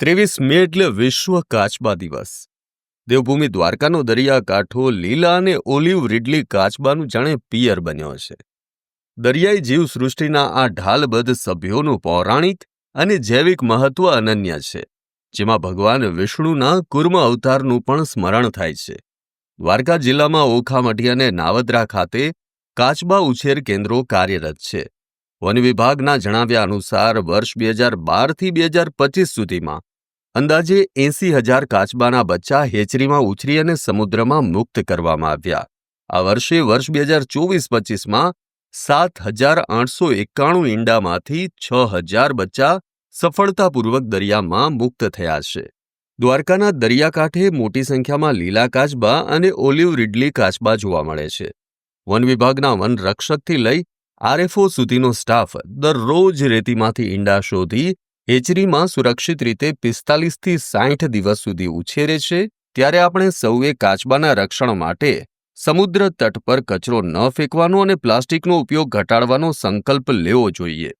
ત્રેવીસ મે એટલે વિશ્વ કાચબા દિવસ. દેવભૂમિ દ્વારકાનો દરિયાકાંઠો લીલા અને ઓલિવ રીડલી કાચબાનું જાણે પિયર બન્યો છે દરિયાઈ જીવસૃષ્ટિના આ ઢાલબદ્ધ સભ્યોનું પૌરાણિક અને જૈવિક મહત્વ અનન્ય છે, જેમાં ભગવાન વિષ્ણુના કુર્મ અવતારનું પણ સ્મરણ થાય છે. દ્વારકા જિલ્લામાં ઓખામઢી અને નાવદરા ખાતે કાચબા ઉછેર કેન્દ્રો કાર્યરત છે. વન વિભાગના જણાવ્યા અનુસાર વર્ષ બે હજાર બારથી બે હજાર પચીસ સુધીમાં અંદાજે એંસી હજાર કાચબાના બચ્ચા હેચરીમાં ઉછરી અને સમુદ્રમાં મુક્ત કરવામાં આવ્યા. આ વર્ષે વર્ષ બે હજાર ચોવીસ પચીસમાં સાત હજાર આઠસો એકાણું ઈંડામાંથી છ હજાર બચ્ચા સફળતાપૂર્વક દરિયામાં મુક્ત થયા છે. દ્વારકાના દરિયાકાંઠે મોટી સંખ્યામાં લીલા કાચબા અને ઓલિવ રીડલી કાચબા જોવા મળે છે. વન વિભાગના વન રક્ષકથી લઈ આરએફઓ સુધીનો સ્ટાફ દરરોજ રેતીમાંથી ઈંડા શોધી હેચરીમાં સુરક્ષિત રીતે પિસ્તાલીસથી સાઠ દિવસ સુધી ઉછેરે છે. ત્યારે આપણે સૌએ કાચબાના રક્ષણ માટે સમુદ્ર તટ પર કચરો ન ફેંકવાનો અને પ્લાસ્ટિકનો ઉપયોગ ઘટાડવાનો સંકલ્પ લેવો જોઈએ.